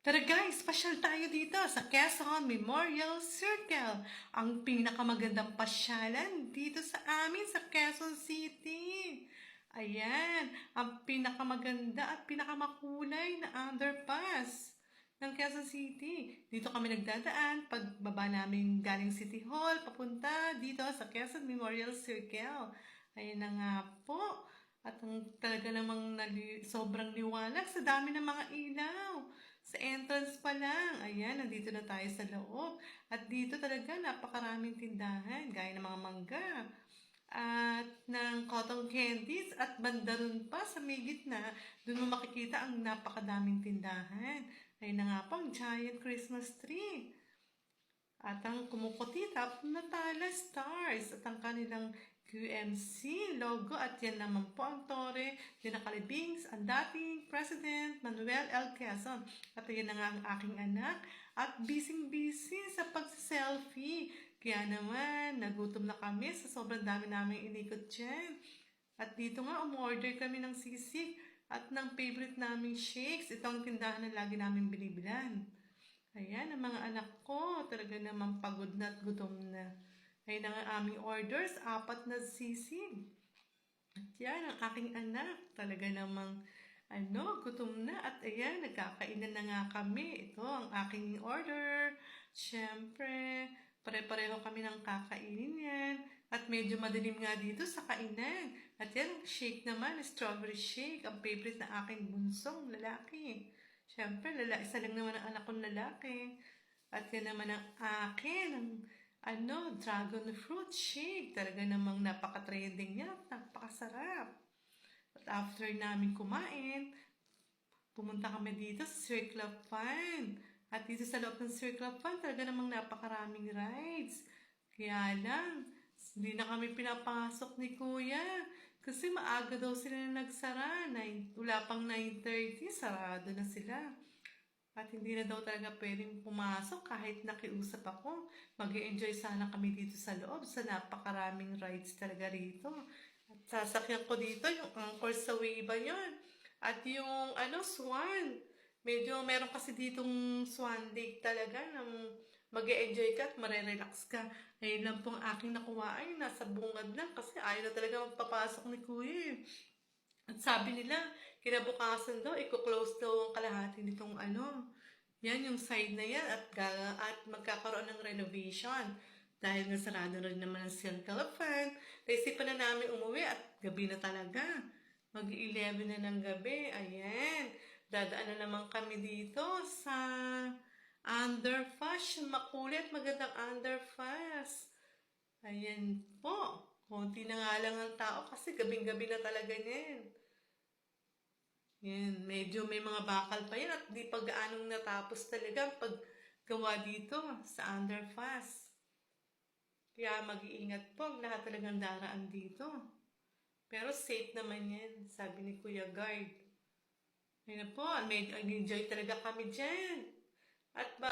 Tara guys, pasyal tayo dito sa Quezon Memorial Circle. Ang pinakamagandang pasyalan dito sa amin sa Quezon City. Ayan, ang pinakamaganda at pinakamakulay na underpass ng Quezon City. Dito kami nagdadaan pagbaba namin galing City Hall, papunta dito sa Quezon Memorial Circle. Ayan na nga po. At ang talaga namang nali, sobrang liwanag sa dami ng mga ilaw. Sa entrance pa lang. Ayan, nandito na tayo sa loob. At dito talaga napakaraming tindahan, gaya ng mga mangga. At ng cotton candies at bandaron pa sa may gitna, doon mo makikita ang napakadaming tindahan. Ayun na nga po, ang giant Christmas tree. At ang kumukutitap na Tala Stars at ang kanilang QMC logo at yan naman po ang tore din nakalibings ang dating President Manuel L. Quezon. At yan na nga ang aking anak at busy-busy sa pagsiselfie. Kaya naman, nagutom na kami sa sobrang dami namin inikot dyan. At dito nga, umorder kami ng sisig at ng favorite naming shakes. Ito ang tindahan na lagi namin binibilan. Ayan, ang mga anak ko, talaga naman pagod na at gutom na. Ayun ang aming orders, apat na sisig. At yan, ang aking anak, talaga namang, ano, gutom na. At ayan, nagkakainan na nga kami. Ito ang aking order. Siyempre, pare-pareho kami ng kakainin yan. At medyo madilim nga dito sa kainan. At yan, shake naman, strawberry shake, ang favorite na aking bunsong lalaki. Siyempre, lala, isa lang naman ang anak kong lalaki. At yan naman ang akin, ang ano, dragon fruit shake. Talaga namang napaka-trending niya at napakasarap. At after namin kumain, pumunta kami dito sa Circle of Fun. At dito sa loob ng Circle of Fun, talaga namang napakaraming rides. Kaya lang, hindi na kami pinapasok ni Kuya. Kasi maaga daw sila na nagsara. Nine, wala pang 9.30, sarado na sila. At hindi na daw talaga pwedeng pumasok kahit nakiusap ako. mag enjoy sana kami dito sa loob sa napakaraming rides talaga rito. At sasakyan ko dito yung Angkor sa Weiba yun. At yung ano, Swan. Medyo meron kasi ditong Swan Lake talaga ng mag enjoy ka at marerelax ka. Ayun lang pong aking nakuha ay nasa bungad lang kasi ayaw na talaga magpapasok ni Kuya eh. At sabi nila, kinabukasan daw, i-close daw ang kalahati nitong ano. Yan, yung side na yan at, at magkakaroon ng renovation. Dahil nga sarado rin naman ang of Fun. Naisipan na namin umuwi at gabi na talaga. Mag-11 na ng gabi. Ayan. Dadaan na naman kami dito sa underpass. Makulit, magandang underpass. Ayan po. Konti na nga lang ang tao kasi gabing-gabi na talaga niyan. Yan, medyo may mga bakal pa yan at di pa gaanong natapos talaga ang paggawa dito sa underpass. Kaya mag-iingat po lahat talagang daraan dito. Pero safe naman yan, sabi ni Kuya Guard. Ayun na po, medyo enjoy talaga kami dyan. At ba